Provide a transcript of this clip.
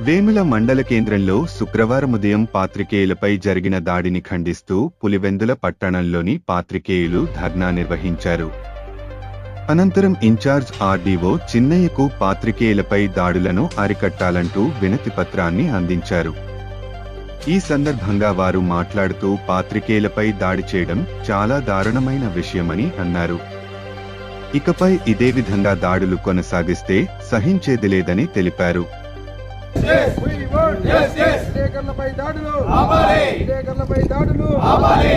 వేముల మండల కేంద్రంలో శుక్రవారం ఉదయం పాత్రికేయులపై జరిగిన దాడిని ఖండిస్తూ పులివెందుల పట్టణంలోని పాత్రికేయులు ధర్నా నిర్వహించారు. అనంతరం ఇన్ఛార్జ్ ఆర్డీఓ చిన్నయ్యకు పాత్రికేయులపై దాడులను అరికట్టాలంటూ వినతి పత్రాన్ని అందించారు. ఈ సందర్భంగా వారు మాట్లాడుతూ పాత్రికేయులపై దాడి చేయడం చాలా దారుణమైన విషయమని అన్నారు. ఇకపై ఇదే విధంగా దాడులు కొనసాగిస్తే సహించేది లేదని తెలిపారు. విలేకరులపై దాడులు. విలేకరులపై దాడులు. విలేకరులపై